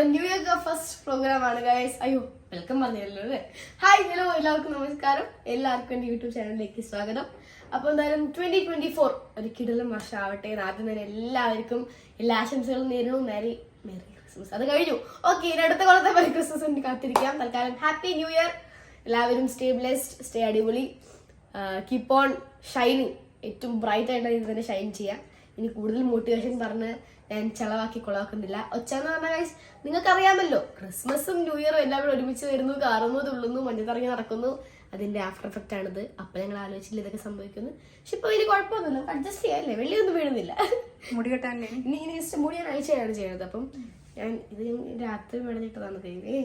നമ്മുടെ new year first programme ആണ് guys അയ്യോ വെൽക്കം പറഞ്ഞല്ലോ അല്ലേ? ഹായ് ഹലോ എല്ലാവർക്കും നമസ്കാരം. എല്ലാവർക്കും എന്റെ യൂട്യൂബ് ചാനലിലേക്ക് സ്വാഗതം. അപ്പോൾ എന്തായാലും ട്വന്റി ട്വന്റി ഫോർ ഒരു കിടലും വർഷമാവട്ടെ ആദ്യം തന്നെ എല്ലാവർക്കും എല്ലാ ആശംസകളും നേരിടും മേരി മേരി ക്രിസ്മസ് അത് കഴിഞ്ഞു. ഓക്കെ ഇനി അടുത്ത കൊല്ലത്തെ ക്രിസ്മസ് വേണ്ടി കാത്തിരിക്കാം. തൽക്കാലം ഹാപ്പി ന്യൂ ഇയർ എല്ലാവരും സ്റ്റേ ബ്ലെസ്ഡ് സ്റ്റേ അടിപൊളി. കീപ്പ് ഓൺ ഷൈനിങ് ഏറ്റവും ബ്രൈറ്റ് ആയിട്ട് ഇത് തന്നെ ഷൈൻ ചെയ്യാം. ഇനി കൂടുതൽ മോട്ടിവേഷൻ പറഞ്ഞ് ഞാൻ ചെലവാക്കി കൊളാക്കുന്നില്ല. ഒച്ച എന്ന് പറഞ്ഞ ഗൈസ് നിങ്ങൾക്ക് അറിയാമല്ലോ ക്രിസ്മസും ന്യൂ ഇയറും എല്ലാം കൂടെ ഒരുമിച്ച് വരുന്നു കാറുന്നു തുള്ളുന്നു മഞ്ഞത്തിറങ്ങി നടക്കുന്നു. അതിന്റെ ആഫ്റ്റർ എഫക്റ്റ് ആണിത്. അപ്പൊ ഞങ്ങൾ ആലോചിച്ചില്ല ഇതൊക്കെ സംഭവിക്കുന്നു പക്ഷെ ഇപ്പൊ വലിയ കുഴപ്പമൊന്നുമില്ല. അഡ്ജസ്റ്റ് ചെയ്യാല്ലേ വെള്ളിയൊന്നും വീഴുന്നില്ല. മുടി കെട്ടാനല്ലേ? ഇനി ഇനി ജസ്റ്റ് മുടി ഞാൻ അഴിച്ചാണ് ചെയ്യുന്നത് അപ്പം ഞാൻ ഇത് രാത്രി മെടഞ്ഞിട്ടതാണ് ദൈവേ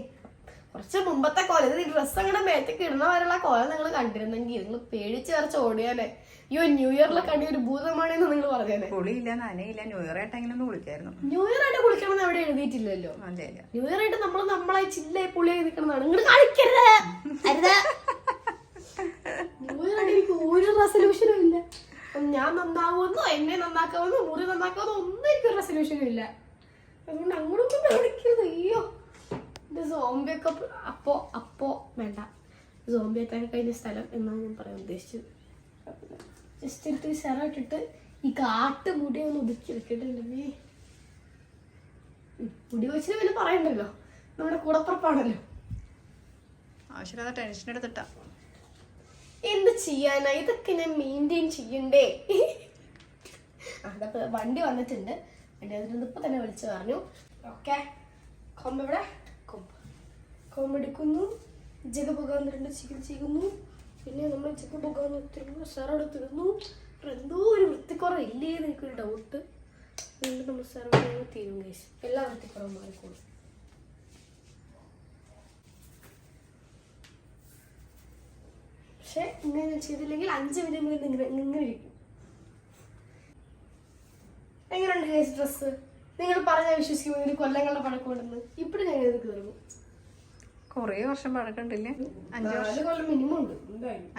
കുറച്ച് മുമ്പത്തെ കോല ഇത് ഡ്രസ്സ് അങ്ങനെ മേത്തേക്ക് ഇടുന്ന വരെയുള്ള കോല നിങ്ങൾ കണ്ടിരുന്നെങ്കിൽ. നിങ്ങൾ പേടിച്ച് വരച്ച് ഓടിയാലേ. അയ്യോ ന്യൂ ഇയറിലെ കണ്ടി ഒരു ഭൂതമാണെന്ന് നിങ്ങൾ പറഞ്ഞേനെ. കുളിയില്ല നനയില്ല ന്യൂ ഇയർ ആയിട്ടെങ്കിലും ഒന്ന് കുളിക്കായിരുന്നു. ന്യൂ ഇയർ ആയിട്ട് കുളിക്കണം അവിടെ എഴുതിയിട്ടില്ലല്ലോ. ന്യൂ ഇയർ ആയിട്ട് നമ്മൾ നമ്മളായി ചില്ലായി പുള്ളിയായി നിൽക്കുന്നതാണ്. നിങ്ങൾ കളിക്കരുത്. ന്യൂ ഇയർ ആയിട്ട് എനിക്ക് ഒരു റെസൊല്യൂഷനും ഇല്ല. ഞാൻ നന്നാവുമെന്നോ എന്നെ നന്നാക്കാമെന്നോ മുറി നന്നാക്കാമെന്നോ ഒന്നും എനിക്ക് റെസൊല്യൂഷനും ഇല്ല. അതുകൊണ്ട് അങ്ങോട്ടൊന്നും കളിക്കരുത്. അയ്യോ. ഇത് സോംബിയൊക്കെ അപ്പോ അപ്പോ വേണ്ട. സോംബി എത്താൻ കഴിഞ്ഞ സ്ഥലം എന്നാണ് ഞാൻ പറയാൻ ഉദ്ദേശിച്ചത്. ജസ്റ്റ് എടുത്ത് ശരമായിട്ടിട്ട് ഈ കാട്ട് മുടി ഒന്ന് ഒതുക്കി വെക്കിട്ടുണ്ടെങ്കിൽ മുടി വെച്ചിട്ട് പിന്നെ പറയണ്ടല്ലോ. നമ്മുടെ കൂടപ്പുറപ്പാണല്ലോ. ആവശ്യമില്ലാതെ ടെൻഷൻ എടുത്തിട്ടാ. എന്ത് ചെയ്യാനാ? ഇതൊക്കെ ഞാൻ മെയിന്റെയിൻ ചെയ്യണ്ടേ? അതപ്പോ വണ്ടി വന്നിട്ടുണ്ട്. വണ്ടി വന്നിട്ടുണ്ട് ഇപ്പൊ തന്നെ വിളിച്ചു പറഞ്ഞു. ഓക്കെ കൊമ്പ് എടുക്കുന്നു ജഗ പോകാൻ രണ്ട് ചികിത്സിക്കുന്നു പിന്നെ നമ്മൾ ജഗ ഒത്തിരി സാറോട് എടുത്തിരുന്നു എന്തോ ഒരു വൃത്തിക്കുറവ് ഇല്ലേ എന്ന് എനിക്കൊരു ഡൗട്ട് വീണ്ടും നമ്മൾ സാറോട് തീരും കേസ് എല്ലാ വൃത്തിക്കുറവും മാറിക്കോളും. പക്ഷെ ഇങ്ങനെ ചെയ്തില്ലെങ്കിൽ അഞ്ച് മിനിറ്റ് ഇങ്ങനെ ഇങ്ങനെ ഇരിക്കും. എങ്ങനെയുണ്ട് കേസ് ഡ്രസ്സ് നിങ്ങൾ പറഞ്ഞാൽ വിശ്വസിക്കുമ്പോൾ കൊല്ലങ്ങളുടെ കൊല്ലങ്ങളുടെ പഴക്കമുണ്ടെന്ന് ഇപ്പോഴും ഞാൻ ഇത് കയറുന്നു കുറേ വർഷം പഴക്കണ്ടില്ലേ അഞ്ചു വർഷം.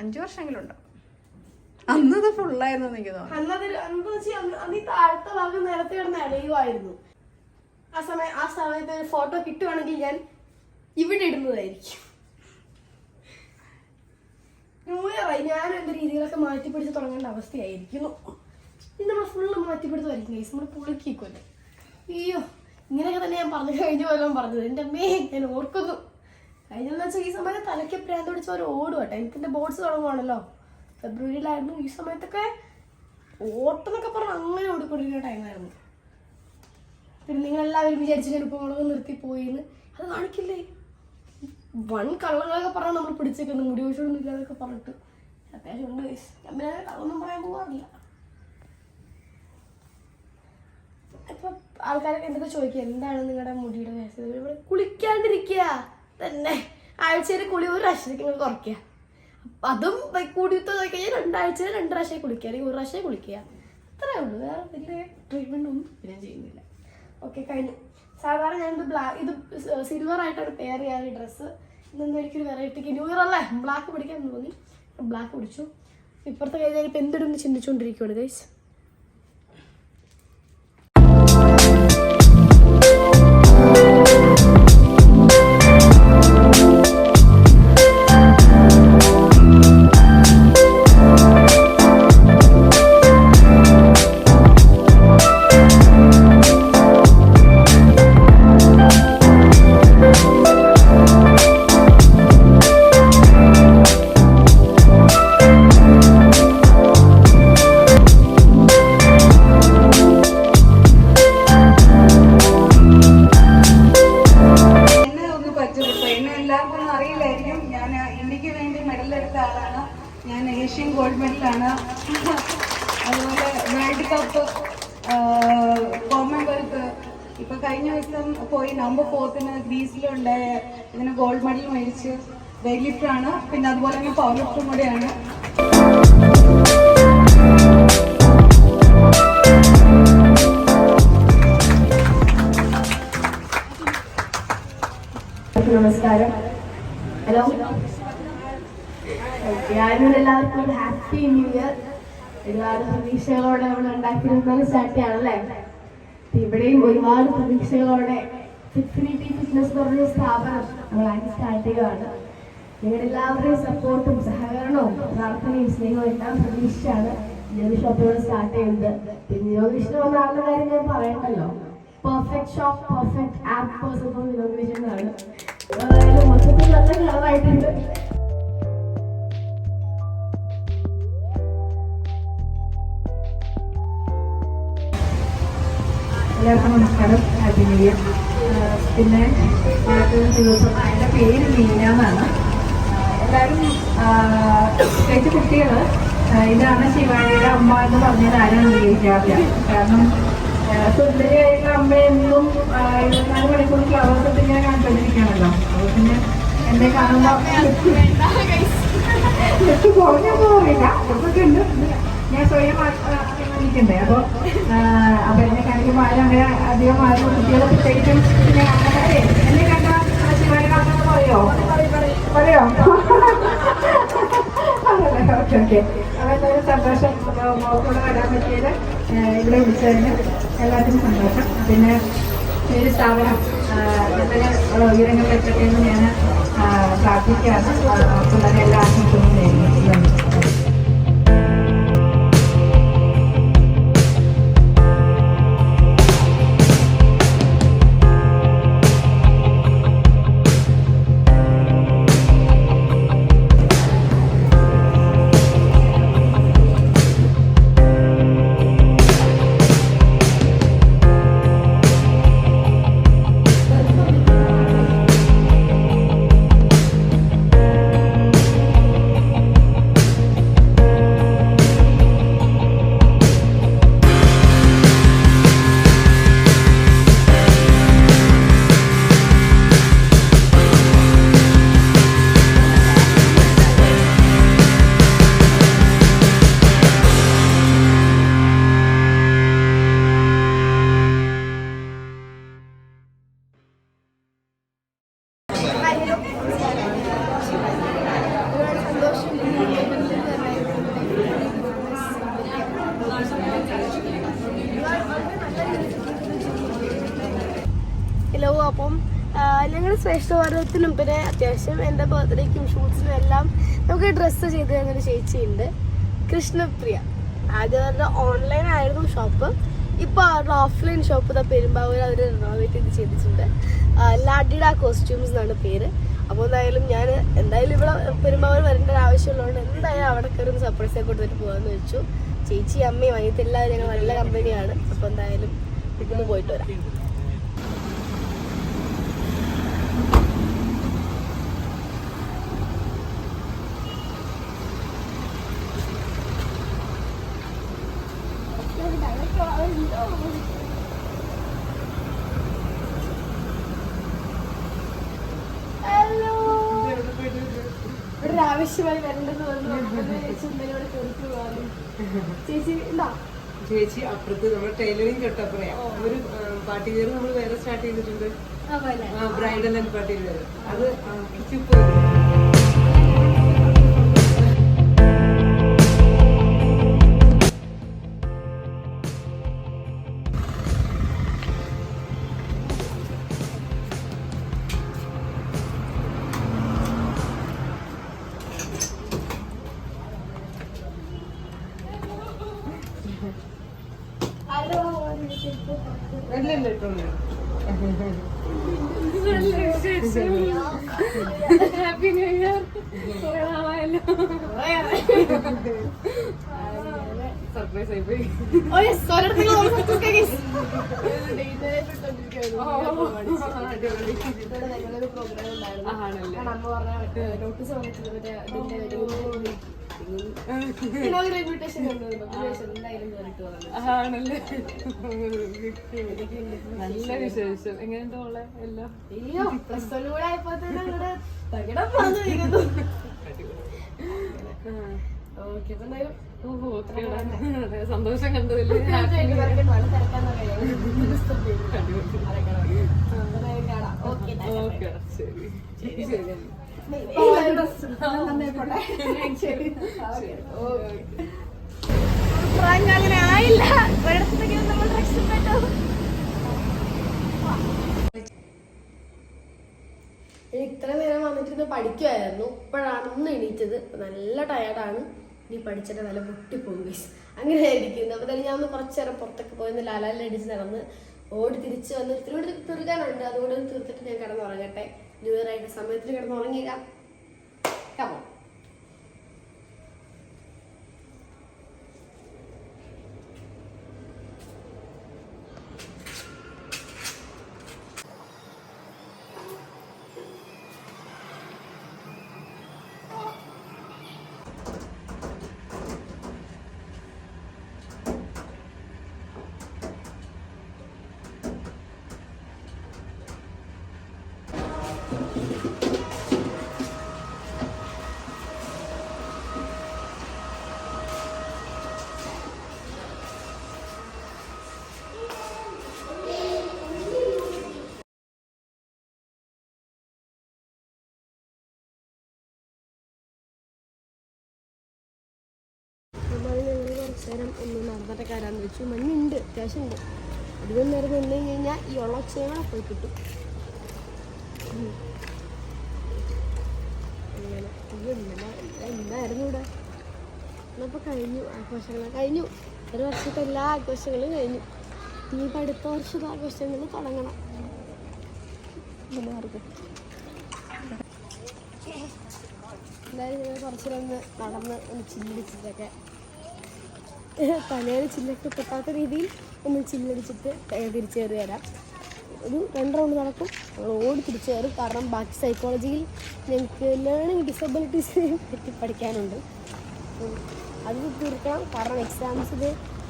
അഞ്ചു വർഷമെങ്കിലും ഉണ്ടോ. അന്ന് ഇത് ഫുള്ളായിരുന്നു എനിക്ക് തോന്നുന്നു. അന്നത് നേരത്തെ അടയുമായിരുന്നു ആ സമയം ആ സമയത്ത് ഫോട്ടോ കിട്ടുവാണെങ്കിൽ ഞാൻ ഇവിടെ ഇടുന്നതായിരിക്കും. ന്യൂ ഇയർ ആയി. ഞാനും എന്റെ രീതികളൊക്കെ മാറ്റിപ്പിടിച്ച് തുടങ്ങേണ്ട അവസ്ഥയായിരിക്കുന്നു. ഇത് നമ്മൾ ഫുള്ള് മാറ്റിപ്പിടുത്തമായിരിക്കും ഗൈസ് നമ്മൾ പുളിക്കിക്കൊല്ലേ അയ്യോ ഇങ്ങനെയൊക്കെ തന്നെ ഞാൻ പറഞ്ഞു കഴിഞ്ഞ കൊല്ലം പറഞ്ഞത്. എന്റെ അമ്മേ ഞാൻ ഓർക്കുന്നു. കഴിഞ്ഞെന്ന് വെച്ചാൽ ഈ സമയത്ത് തലയ്ക്ക് പ്രാന്ത് പിടിച്ച ഒരു ഓടുക ടെൻത്തിന്റെ ബോർഡ്സ് തുടങ്ങുവാണല്ലോ. ഫെബ്രുവരിയിലായിരുന്നു ഈ സമയത്തൊക്കെ ഓട്ടം പറഞ്ഞ് അങ്ങനെ ഓടിക്കൊണ്ടിരിക്കുന്ന ടൈമായിരുന്നു. പിന്നെ നിങ്ങളെല്ലാവരും വിചാരിച്ചു ഞാൻ ഇപ്പോൾ മുളക് നിർത്തിപ്പോയി എന്ന് അത് കാണിക്കില്ലേ? വൺ കള്ളങ്ങളൊക്കെ പറഞ്ഞാൽ നമ്മൾ പിടിച്ചേക്കുന്നു. മുടി വെച്ചൊന്നും ഇല്ലാതൊക്കെ പറഞ്ഞിട്ട്. അത്യാവശ്യം ഉണ്ട്. ഞാൻ പിന്നെ അതൊന്നും പറയാൻ പോകാറില്ല ഇപ്പൊ ആൾക്കാരൊക്കെ എന്തൊക്കെ ചോദിക്കുക എന്താണ് നിങ്ങളുടെ മുടിയുടെ ഇവിടെ കുളിക്കാണ്ടിരിക്കുക. തന്നെ. ആഴ്ചയിൽ കുളി ഒരു പ്രാവശ്യത്തേക്ക് നിങ്ങൾ കുറയ്ക്കുക. അതും കൂടിയിട്ട് നോക്കി കഴിഞ്ഞാൽ രണ്ടാഴ്ചയിൽ രണ്ട് പ്രാവശ്യം കുളിക്കുക. അല്ലെങ്കിൽ ഒരു പ്രാവശ്യം കുളിക്കുക. അത്രേ ഉള്ളൂ. വേറെ വലിയ ട്രീറ്റ്മെന്റ് ഒന്നും ഞാൻ ചെയ്യുന്നില്ല. ഓക്കെ കഴിഞ്ഞു. സാധാരണ ഞാനിത് ബ്ലാക്ക് ഇത് സിൽവർ ആയിട്ടാണ് പെയർ ചെയ്യാറ് ഡ്രസ്സ് ഇന്നൊന്നും എനിക്കൊരു വെറൈറ്റിക്ക് ന്യൂ ഇയർ അല്ലേ? ബ്ലാക്ക് പിടിക്കാൻ തോന്നി. ബ്ലാക്ക് പിടിച്ചു. ഇപ്പുറത്തെ കഴിഞ്ഞാൽ ഇപ്പം എന്തിടും ചിന്തിച്ചുകൊണ്ടിരിക്കുകയാണ് ഗൈസ് മെഡൽ ആളാണ്. ഞാൻ ഏഷ്യൻ ഗോൾഡ് മെഡലാണ്. അതുപോലെ വേൾഡ് കപ്പ് കോമൺവെൽത്ത്. ഇപ്പൊ കഴിഞ്ഞ ദിവസം പോയി നവംബർ ഫോർത്തിന് ഗ്രീസിലുണ്ടായ ഇതിന് ഗോൾഡ് മെഡൽ മേടിച്ച് വെയിറ്റ് ലിഫ്റ്റാണ് പിന്നെ അതുപോലെ തന്നെ പവർ ലിഫ്റ്റും കൂടെയാണ്. നമസ്കാരം. ഹലോ. ഞാനും എല്ലാവർക്കും ഹാപ്പി ന്യൂ ഇയർ ഒരുപാട് പ്രതീക്ഷകളോടെ നമ്മൾ ഉണ്ടാക്കിയിരുന്ന സ്റ്റാർട്ട് ചെയ്യാണല്ലേ ഇവിടെയും ഒരുപാട് പ്രതീക്ഷകളോടെ ഫിറ്റ്ഫിനിറ്റി ഫിറ്റ്നസ് എന്ന് പറഞ്ഞ സ്ഥാപനം നമ്മളായിട്ട് സ്റ്റാർട്ട് ചെയ്യുകയാണ്. നിങ്ങളുടെ എല്ലാവരുടെയും സപ്പോർട്ടും സഹകരണവും പ്രാർത്ഥനയും സ്നേഹവും എല്ലാം പ്രതീക്ഷിച്ചാണ് ഈ ഷോപ്പിലൂടെ സ്റ്റാർട്ട് ചെയ്യുന്നത്. പിന്നെ ഇനോഗ്രേഷൻ വന്ന ആളുടെ കാര്യം ഞാൻ പറയണ്ടല്ലോ? Perfect shop perfect app person for inauguration ആണ് മൊത്തത്തിൽ നല്ല കളറായിട്ടുണ്ട്. എല്ലാവർക്കും നമസ്കാരം. ഹാപ്പി ന്യൂ ഇയർ പിന്നെ ദിവസം എന്റെ പേര് മീന എന്നാണ്. എല്ലാവരും പ്രത്യേകിച്ച് കുട്ടികൾ ഇതാണ് ശിവാനിയുടെ അമ്മ എന്ന് പറഞ്ഞാൽ ആരും അംഗീകരിക്കാറില്ല കാരണം സുന്ദരിയായിട്ടുള്ള അമ്മയെന്നും ആ, ഇരുപത്തിനാല് മണിക്കൂർ ഫ്ലവേഴ്സ് ഒക്കെ ഇങ്ങനെ കണ്ടുകൊണ്ടിരിക്കുകയാണല്ലോ അപ്പോൾ പിന്നെ എന്നെ കാണുമ്പോൾ കുറഞ്ഞൊന്നും അറിയില്ല. കുറച്ചൊക്കെ ഉണ്ട്. ഞാൻ സ്വയം ആ- അപ്പോൾ അപ്പൊ എന്നെ കാണിക്കുമ്പോൾ ആരും അങ്ങനെ പ്രത്യേകിച്ചും എന്നെ കണ്ട ശിവാനി കാണുന്നത് പറയോ? പറയോ ഓക്കെ ഓക്കെ. അപ്പോൾ എന്തായാലും സന്തോഷം. മോക്കൂടെ വരാൻ പറ്റിയത് ഇവിടെ വിളിച്ചതിന് എല്ലാത്തിനും സന്തോഷം. പിന്നെ ഒരു സ്ഥാപനം നല്ല ഉയരങ്ങളിൽ എന്ന് ഞാൻ പ്രാർത്ഥിക്കുകയാണ്. പിള്ളേരെ എല്ലാ ആശംസകളും നേരുന്നു. അപ്പം ഞങ്ങൾ ശ്രേഷ്ഠ ഭാരതത്തിനും പിന്നെ അത്യാവശ്യം എന്റെ ബർത്ത്ഡേക്കും ഷൂട്ട്സിനും എല്ലാം നമുക്ക് ഡ്രസ്സ് ചെയ്ത് തന്നൊരു ചേച്ചിയുണ്ട്. കൃഷ്ണപ്രിയ. ആദ്യം അവരുടെ ഓൺലൈൻ ആയിരുന്നു ഷോപ്പ് ഇപ്പോൾ അവരുടെ ഓഫ്ലൈൻ ഷോപ്പ് ഇതാ പെരുമ്പാവൂർ അവർ റിനോവേറ്റ് ചെയ്ത് ചെയ്തിട്ടുണ്ട്. ലാഡിഡ കോസ്റ്റ്യൂംസ് എന്നാണ് പേര്. അപ്പോൾ എന്തായാലും ഞാൻ എന്തായാലും ഇവിടെ പെരുമ്പാവൂർ വരേണ്ട ഒരു ആവശ്യമുള്ളതുകൊണ്ട് എന്തായാലും അവിടെ കയറി ഒന്ന് സർപ്രൈസ് ആയി കൊടുത്തിട്ട് പോകാമെന്ന് വെച്ചു. ചേച്ചി അമ്മയും അനിയത്തി എല്ലാവരും ഞങ്ങൾ നല്ല കമ്പനിയാണ് അപ്പോൾ എന്തായാലും ഇതൊന്ന് പോയിട്ട് വരാം. ആവശ്യമായി വരേണ്ടത് വന്നു ചിന്തയോടെ കേറിട്ട് പോകാനും ചേച്ചി ഉണ്ടോ? ചേച്ചി അപ്പുറത്ത് നമ്മുടെ ടൈലറിങ് തൊട്ടപ്പുറയാ. ഒരു പാർട്ടി നമ്മൾ വേറെ സ്റ്റാർട്ട് ചെയ്തിട്ടുണ്ട്. ബ്രൈഡൽ ആൻഡ് പാർട്ടി അത് ഹാപ്പി ന്യൂ ഇയർ സർപ്രൈസ് ആയി പോയി. ആണല്ലേ? ആണല്ലേ? നല്ല വിശേഷം. എങ്ങനെയുണ്ടോ ഉള്ള എല്ലാം? സന്തോഷം കണ്ടതില്ലേ. ഓക്കെ ശരി. ശരി. അങ്ങനെ ആയില്ല നമ്മൾ ഇത്ര നേരം വന്നിട്ടിരുന്ന് പഠിക്കുമായിരുന്നു ഇപ്പോഴാണ് ഒന്ന് എണീറ്റത്. നല്ല ടയർഡാണ് ഇനി പഠിച്ചിട്ട് നല്ല പൊട്ടിപ്പോകും ഗൈസ് അങ്ങനെ ഇരിക്കുന്നത് അപ്പൊ തന്നെ ഞാൻ ഒന്ന് നേരം പുറത്തൊക്കെ പോയി ഒന്ന് ലാലാലിൽ അടിച്ച് നടന്ന് ഓടി തിരിച്ച് വന്ന് ഇത്തിരി തീർക്കാനുണ്ട് അതുകൊണ്ട് തീർത്തിട്ട് ഞാൻ കിടന്നുറങ്ങട്ടെ. ന്യൂ ഇയർ ആയിട്ട് സമയത്തിന് കിടന്നുറങ്ങിയേക്കാം കമോ കുറച്ച് നേരം ഒന്ന് നടന്നിട്ട് കയറാന്ന് വെച്ചു. മഞ്ഞുണ്ട് അത്യാവശ്യം ഉണ്ട്. അധികം നേരം നിന്ന് കഴിഞ്ഞ് കഴിഞ്ഞാൽ ഈ ഒളച്ചേന പോയി കിട്ടും. എന്തായിരുന്നു ഇവിടെ. എന്നപ്പോൾ കഴിഞ്ഞു ആഘോഷങ്ങൾ. കഴിഞ്ഞു. ഒരു വർഷത്തെ എല്ലാ ആഘോഷങ്ങളും കഴിഞ്ഞു. ഇനിയിപ്പോൾ അടുത്ത വർഷത്തെ ആഘോഷങ്ങൾ തുടങ്ങണം. എന്തായാലും കുറച്ചിലൊന്ന് നടന്ന് ഒന്ന് ചില്ലടിച്ചിട്ടൊക്കെ തലയിൽ ചില്ലൊക്കെ പൊട്ടാത്ത രീതിയിൽ ഒന്ന് ചില്ലടിച്ചിട്ട് തിരിച്ചു കയറി വരാം. ഒരു രണ്ട് റൗണ്ട് നടക്കും. ഞങ്ങൾ ഓടി തിരിച്ചു കയറും കാരണം ബാക്കി സൈക്കോളജിയിൽ ഞങ്ങൾക്ക് ലേണിംഗ് ഡിസബിലിറ്റീസ് പറ്റി പഠിക്കാനുണ്ട്. അത് തീർക്കണം. കാരണം എക്സാംസിൽ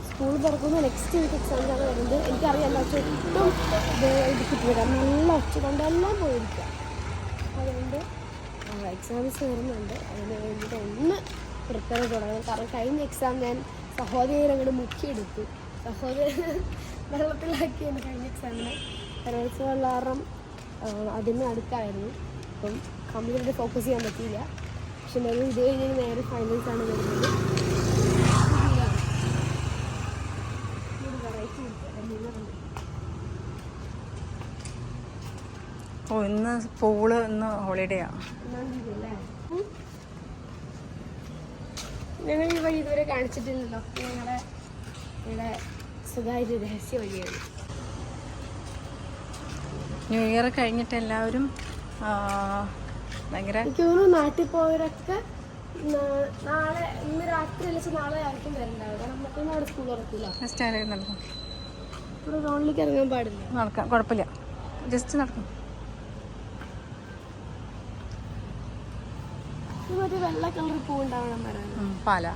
സ്കൂൾ തുറക്കുന്ന നെക്സ്റ്റ് വീക്ക് എക്സാംസാണ് വരുന്നത്. എനിക്കറിയാം വെച്ചാൽ ഒട്ടും ഇത് കിട്ടില്ല നല്ല ഒച്ച കൊണ്ടെല്ലാം പോയിരിക്കുക അതുകൊണ്ട് എക്സാംസ് വരുന്നുണ്ട്. അതിന് വേണ്ടിയിട്ട് ഒന്ന് പ്രിപ്പയർ തുടങ്ങണം. കാരണം കഴിഞ്ഞ എക്സാം ഞാൻ സഹോദരിയെ അങ്ങോട്ട് മുക്കിയെടുത്തു. സഹോദരി വെള്ളത്തിലാക്കി എന്റെ കഴിഞ്ഞ എക്സാമിന് കലോത്സവം കാരണം അതിന് അടുത്തായിരുന്നു. അപ്പം കമ്പ്യൂട്ടറിൽ ഫോക്കസ് ചെയ്യാൻ പറ്റിയില്ല. പക്ഷെ ഞങ്ങൾ ഇത് കഴിഞ്ഞ് നേരെ ഫൈനൽസ് ആണ് വരുന്നത്. ഓ ഇന്ന് പൂൾ ഇന്ന് ഹോളിഡേ ഒന്നാം തീയതി അല്ലേ ഞങ്ങൾ ഈ വഴി ഇതുവരെ കാണിച്ചിട്ടില്ലല്ലോ. ഞങ്ങളുടെ ഇവിടെ സ്വകാര്യ രഹസ്യ വഴിയാണ് ന്യൂ ഇയർ കഴിഞ്ഞിട്ട് എല്ലാവരും ഭയങ്കര എനിക്ക് തോന്നുന്നു നാട്ടിൽ പോയവരൊക്കെ നാളെ ഇന്ന് രാത്രി അല്ല നാളെ ആർക്കും വരണ്ടാവും കാരണം മറ്റൊന്നും അവിടെ സ്കൂൾ നടക്കും. ഇവിടെ റോഡിലേക്ക് ഇറങ്ങാൻ പാടില്ല. നടക്കാം കുഴപ്പമില്ല. ജസ്റ്റ് നടക്കും. വെള്ള കളർ പൂ ഉണ്ടാവണം പാല.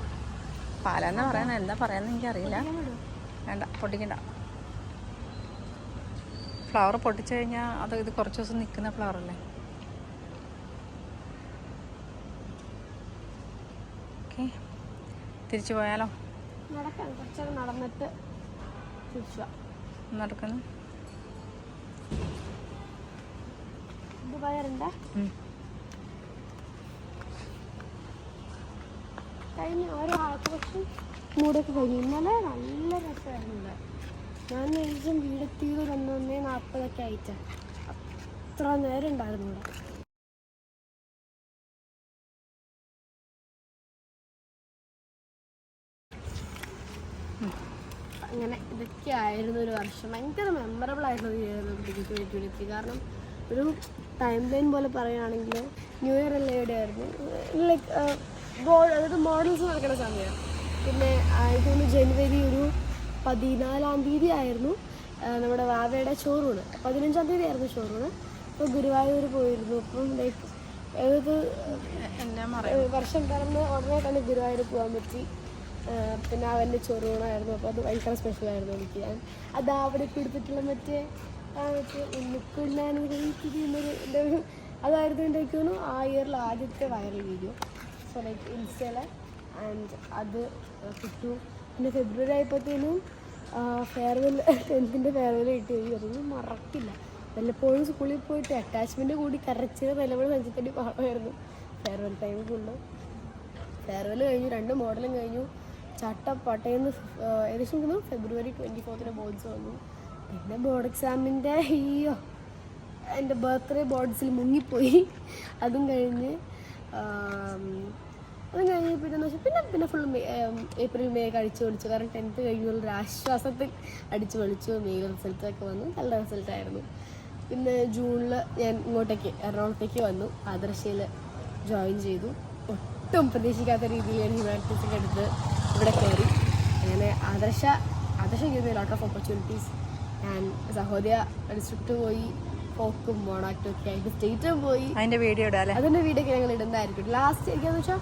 പാല എന്നാ പറയുന്നത് എന്താ പറയാന്ന് എനിക്കറിയില്ല. വേണ്ട പൊട്ടിക്കണ്ട. ഫ്ലവർ പൊട്ടിച്ചു കഴിഞ്ഞാൽ അത് ഇത് കുറച്ച് ദിവസം നിൽക്കുന്ന ഫ്ലവർ അല്ലേ? ഓക്കെ. തിരിച്ചു പോയാലോ? നടന്നിട്ട് നടക്കുന്നു ഇത് പയറുണ്ടേ കഴിഞ്ഞ ഓരോ ആഘോഷം മൂടൊക്കെ കഴിഞ്ഞു. ഇന്നലെ നല്ല രസമായിരുന്നു ഇവിടെ. ഞാൻ ഏകദേശം വീടെത്തിയത് ഒരു നാൽപ്പതൊക്കെ ആയിട്ട്. അത്ര നേരം ഉണ്ടായിരുന്നു ഇവിടെ. അങ്ങനെ ഇതൊക്കെ ആയിരുന്നു ഒരു വർഷം. ഭയങ്കര മെമ്മറബിൾ ആയിരുന്നു ഡിഗ്രി ട്വന്റി കാരണം ഒരു ടൈം ലൈൻ പോലെ പറയുകയാണെങ്കിൽ ന്യൂ ഇയർ എല്ലാം എവിടെയായിരുന്നു? ലൈക്ക് അതായത് മോഡൽസ് നടക്കുന്ന സമയം. പിന്നെ ആയിരത്തി എനിക്ക് ജനുവരി ഒരു പതിനാലാം തീയതി ആയിരുന്നു നമ്മുടെ വാവയുടെ ഷോറൂണ് പതിനഞ്ചാം തീയതി ആയിരുന്നു ഷോറൂണ് അപ്പോൾ ഗുരുവായൂർ പോയിരുന്നു. അപ്പം ലൈക്ക് ഏത് വർഷം പിറന്ന് ഉടനെ തന്നെ ഗുരുവായൂർ പോകാൻ പറ്റി. പിന്നെ അവന്റെ ചൊറൂണായിരുന്നു അപ്പോൾ അത് ഭയങ്കര സ്പെഷ്യലായിരുന്നു എനിക്ക്. ഞാൻ അത് അവിടെ കൊടുത്തിട്ടുള്ള മറ്റേ ആ മറ്റേ ഒരു അതായിരുന്നു എന്റെ തോന്നുന്നു ആ ഇയറിൽ ആദ്യത്തെ വൈറൽ വീഡിയോ സോ ലൈക്ക് ഇൻസ്റ്റയിലെ. ആൻഡ് അത് കിട്ടു. പിന്നെ ഫെബ്രുവരി ആയപ്പോഴത്തേനും ഫെയർവെൽ ടെൻത്തിന്റെ ഫെയർവെൽ കിട്ടി. അതൊന്നും മറക്കില്ല. വല്ലപ്പോഴും സ്കൂളിൽ പോയിട്ട് അറ്റാച്ച്മെന്റ് കൂടി കരച്ചിൽ നിലവിൽ നെഞ്ചത്തടി പാടുമായിരുന്നു. ഫെയർവെൽ ടൈം ഫുള്ള് ഫെയർവെൽ കഴിഞ്ഞു രണ്ട് മോഡലും കഴിഞ്ഞു. ചട്ടപ്പട്ടയെന്ന് ഏകദേശം ഫെബ്രുവരി ട്വന്റി ഫോർത്തിന് ബോർഡ്സ് വന്നു. പിന്നെ ബോർഡ് എക്സാമിന്റെ അയ്യോ എന്റെ ബർത്ത്ഡേ ബോർഡ്സിൽ മുങ്ങിപ്പോയി. അതും കഴിഞ്ഞ് ആം, ഞാൻ പിന്നെ പിന്നെ പിന്നെ ഫുൾ ഏപ്രിൽ മെയ് ഒക്കെ അടിച്ചു പൊളിച്ചു. കാരണം ടെൻത്ത് കഴിഞ്ഞുള്ളൊരു ആശ്വാസത്തിൽ അടിച്ചു പൊളിച്ചു. മെയ് റിസൾട്ടൊക്കെ വന്നു. നല്ല റിസൾട്ടായിരുന്നു പിന്നെ ജൂണിൽ ഞാൻ ഇങ്ങോട്ടേക്ക് എറണാകുളത്തേക്ക് വന്നു. ആദർശയിൽ ജോയിൻ ചെയ്തു. ഒട്ടും പ്രതീക്ഷിക്കാത്ത രീതിയിൽ ഞാൻ ഹ്യൂമാനിറ്റീസൊക്കെ എടുത്ത് ഇവിടെ കയറി. അങ്ങനെ ആദർശ ആദർശ ഗിവ് ലോട്ട് ഓഫ് ഓപ്പർച്യൂണിറ്റീസ് ഞാൻ സഹോദയ ഡിസ്ട്രിക്റ്റ് പോയി. ഫോക്കും മോണാക്റ്റും ഒക്കെ ആയിട്ട് സ്റ്റേറ്റും പോയി. അതിന്റെ വീഡിയോ ഇടാം അല്ലേ? അതിന്റെ വീഡിയോ ഒക്കെ ഞങ്ങൾ ഇടുന്നതായിരിക്കും. ലാസ്റ്റ് എനിക്കെന്ന് വെച്ചാൽ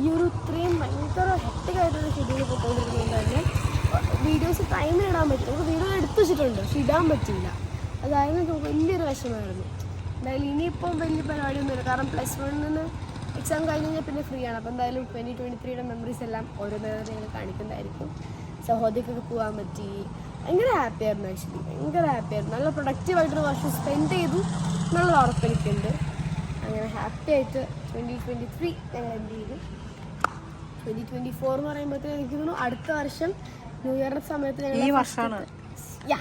ഈ ഒരു ഇത്രയും ഭയങ്കര ഹെക്ടിക്കായിട്ടൊരു ഷെഡ്യൂൾ പോയിക്കൊണ്ടിരിക്കുന്നത് തന്നെ വീഡിയോസ് ടൈമിൽ ഇടാൻ പറ്റും നമുക്ക് വീഡിയോ എടുത്തു വെച്ചിട്ടുണ്ട്. പക്ഷെ ഇടാൻ പറ്റില്ല അതായത് നമുക്ക് വലിയൊരു വിഷമമായിരുന്നു. എന്തായാലും ഇനിയിപ്പം വലിയ പരിപാടിയൊന്നുമില്ല കാരണം പ്ലസ് വണ്ണിന് എക്സാം കഴിഞ്ഞ് കഴിഞ്ഞാൽ പിന്നെ ഫ്രീ ആണ്. അപ്പോൾ എന്തായാലും ട്വന്റി ട്വന്റി ത്രീയുടെ മെമ്മറീസ് എല്ലാം ഓരോ നേരം ഞങ്ങൾ കാണിക്കുന്നതായിരിക്കും. സഹോദരിക്കൊക്കെ പോകാൻ പറ്റി. ഭയങ്കര ഹാപ്പി ആയിരുന്നു ആക്ച്വലി ഭയങ്കര ഹാപ്പി ആയിരുന്നു. നല്ല പ്രൊഡക്റ്റീവായിട്ടൊരു വർഷം സ്പെൻഡ് ചെയ്തു. എന്നുള്ള ഉറപ്പ് അങ്ങനെ ഹാപ്പി ആയിട്ട് ട്വന്റി ട്വന്റി ത്രീ ഞങ്ങൾ എന്ത് ചെയ്തു? ട്വന്റി ട്വന്റി ഫോർ എന്ന് പറയുമ്പോഴത്തേക്ക് എനിക്ക് തോന്നുന്നു അടുത്ത വർഷം ന്യൂ ഇയറിന്റെ സമയത്ത് ഞങ്ങൾ ഈ വർഷമാണ്. യാ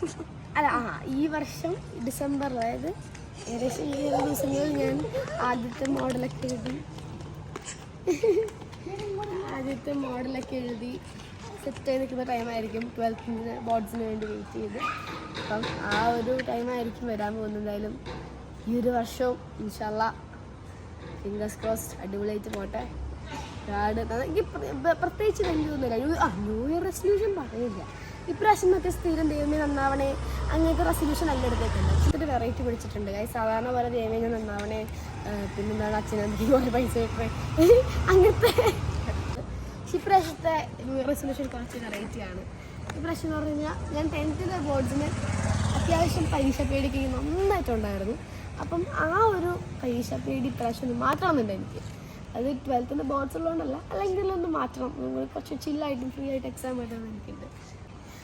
അല്ല ആ ഈ വർഷം ഡിസംബർ അതായത് ഏകദേശം ഈ ഒരു ദിവസങ്ങളിൽ ഞാൻ ആദ്യത്തെ മോഡലൊക്കെ എഴുതി. ആദ്യത്തെ മോഡലൊക്കെ എഴുതി. സെറ്റ് ചെയ്ത് നിൽക്കുന്ന ടൈമായിരിക്കും ട്വൽത്തിന് ബോർഡ്സിന് വേണ്ടി വെയിറ്റ് ചെയ്ത്. അപ്പം ആ ഒരു ടൈമായിരിക്കും വരാൻ പോകുന്നത്. എന്തായാലും ഈ ഒരു വർഷവും ഇൻഷല്ല ഫിംഗേഴ്സ് ക്രോസ് അടിപൊളിയായിട്ട് പോട്ടെ. നന്നാ- എനിക്ക് പ്ര- പ്രത്യേകിച്ച് തോന്നുന്നില്ല. ആ ന്യൂ ഇയർ റെസൊല്യൂഷൻ പറയില്ല. ഇപ്രാവശ്യം മറ്റേ സ്ഥിരം ദൈവമേ നന്നാവണേ. അങ്ങനത്തെ റെസൊല്യൂഷൻ അല്ല എടുത്തേക്കുണ്ട് ഇച്ചിരി വെറൈറ്റി പിടിച്ചിട്ടുണ്ട്. കാര്യം സാധാരണ പോലെ ദൈവമേ നന്നാവണേ. പിന്നെന്താണ് അച്ഛനന്തിക്ക് പോലെ പൈസ കിട്ടണേ അങ്ങനത്തെ പക്ഷെ ന്യൂ റെസൊല്യൂഷൻ കുറച്ച് വെറൈറ്റി ആണ്. ഇപ്രാവശ്യം എന്ന് പറഞ്ഞു കഴിഞ്ഞാൽ ഞാൻ ടെൻത്തിലെ ബോർഡ്സിന് അത്യാവശ്യം പരീക്ഷ പേടിക്ക് നന്നായിട്ടുണ്ടായിരുന്നു. അപ്പം ആ ഒരു പരീക്ഷ പേടി ഇപ്രാവശ്യം ഒന്ന് മാറ്റണമെന്നുണ്ട് എനിക്ക്. അത് ട്വൽത്തിന്റെ ബോർഡ്സ് ഉള്ളതുകൊണ്ടല്ല അല്ലെങ്കിൽ ഒന്ന് മാറ്റണം. കുറച്ച് ചില്ലായിട്ടും ഫ്രീ ആയിട്ട് എക്സാം ആയിട്ടാണ് എനിക്കുണ്ട്.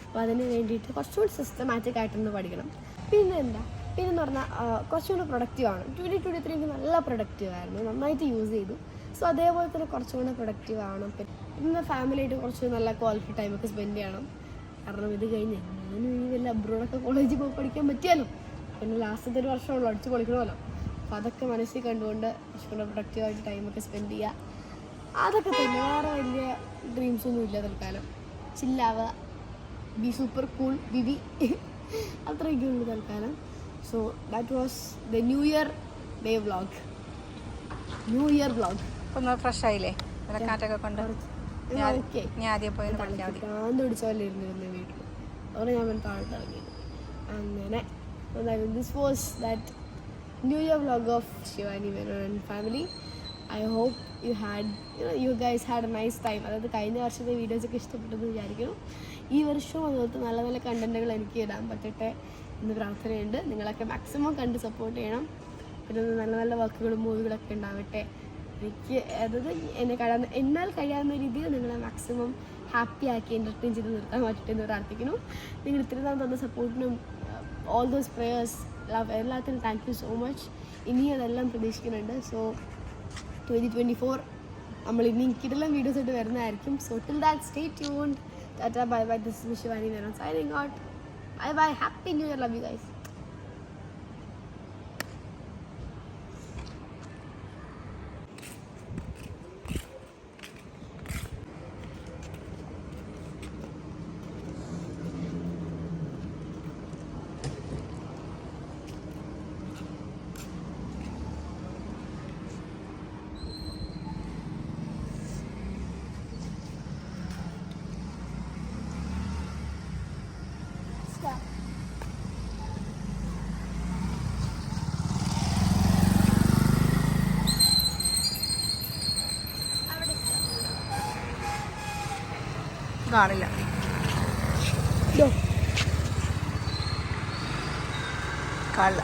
അപ്പോൾ അതിന് വേണ്ടിയിട്ട് കുറച്ചുകൂടി സിസ്റ്റമാറ്റിക് ആയിട്ടൊന്ന് പഠിക്കണം. പിന്നെ എന്താ? പിന്നെ എന്ന് പറഞ്ഞാൽ കുറച്ചുകൂടി പ്രൊഡക്റ്റീവ് ആണ്. ട്വന്റി ട്വന്റി ത്രീ നല്ല പ്രൊഡക്റ്റീവ് ആയിരുന്നു. നന്നായിട്ട് യൂസ് ചെയ്തു. സോ അതേപോലെ തന്നെ കുറച്ചുകൂടെ പ്രൊഡക്റ്റീവ് ആവണം. പിന്നെ ഫാമിലിയായിട്ട് കുറച്ച് നല്ല ക്വാളിറ്റി ടൈമൊക്കെ സ്പെൻഡ് ചെയ്യണം. കാരണം ഇത് കഴിഞ്ഞ് ഞാനും ഈ വല്ല അബ്രോഡൊക്കെ കോളേജിൽ പോയി പഠിക്കാൻ പറ്റിയാലോ? പിന്നെ ലാസ്റ്റത്തെ ഒരു വർഷമുള്ളൂ അടിച്ച് പൊളിക്കണമല്ലോ. അപ്പോൾ അതൊക്കെ മനസ്സിൽ കണ്ടുകൊണ്ട് കുറച്ചുകൂടെ പ്രൊഡക്റ്റീവായിട്ട് ടൈമൊക്കെ സ്പെൻഡ് ചെയ്യുക അതൊക്കെ തന്നെ വേറെ വലിയ ഡ്രീംസ് ഒന്നും ഇല്ല തൽക്കാലം. ചില്ലാവുക ബി സൂപ്പർ കൂൾ ബിബി അത്രയൊക്കെ ഉള്ളൂ തൽക്കാലം. So that was the new year day vlog new year vlog ഒന്ന് ഫ്രഷ് ആയില്ലേ? വിലക്കാറ്റൊക്കെ കാറ്റൊക്കെ കൊണ്ട്. ഞാൻ ഞാൻ ആദ്യം പോയി ഒന്ന് പഠിക്കാൻ മതി. പിടിച്ച വീട്ടിൽ അതുകൊണ്ട് ഞാൻ താഴോട്ട് ഇറങ്ങിയത് അങ്ങനെ. This was that new year of Shivani Menon and family I hope you had you guys had a nice time അതായത് കഴിഞ്ഞ വർഷത്തെ വീഡിയോസ് ഒക്കെ ഇഷ്ടപ്പെട്ടെന്ന് വിചാരിക്കുന്നു. ഈ വർഷവും അതുപോലത്തെ നല്ല നല്ല കണ്ടന്റുകൾ എനിക്ക് ഇടാൻ പറ്റട്ടെ എന്ന് പ്രാർത്ഥനയുണ്ട്. നിങ്ങളൊക്കെ മാക്സിമം കണ്ട് സപ്പോർട്ട് ചെയ്യണം. പിന്നെ നല്ല നല്ല വർക്കുകളും മൂവികളൊക്കെ ഉണ്ടാവട്ടെ. എനിക്ക് അതായത് എന്നെ കഴിയാവുന്ന എന്നാൽ കഴിയാവുന്ന രീതിയിൽ നിങ്ങളെ മാക്സിമം ഹാപ്പി ആക്കി എന്റർടൈൻ ചെയ്ത് നിർത്താൻ പറ്റട്ടെ എന്ന് പ്രാർത്ഥിക്കുന്നു. നിങ്ങൾ ഇത്രയും നാൾ തന്ന സപ്പോർട്ടിനും ഓൾ ദോസ് പ്രേയേഴ്സ് ലവ് എല്ലാത്തിനും താങ്ക് യു സോ മച്ച് ഇനിയും അതെല്ലാം പ്രതീക്ഷിക്കുന്നുണ്ട്. സോ ട്വന്റി ട്വന്റി ഫോർ നമ്മൾ ഇനി കിടലം വീഡിയോസ് ആയിട്ട് വരുന്നതായിരിക്കും. So till that stay tune tata bye bye this വിഷുവാനി വേണം signing out bye bye happy new year love you guys കാണില്ല. കാണില്ല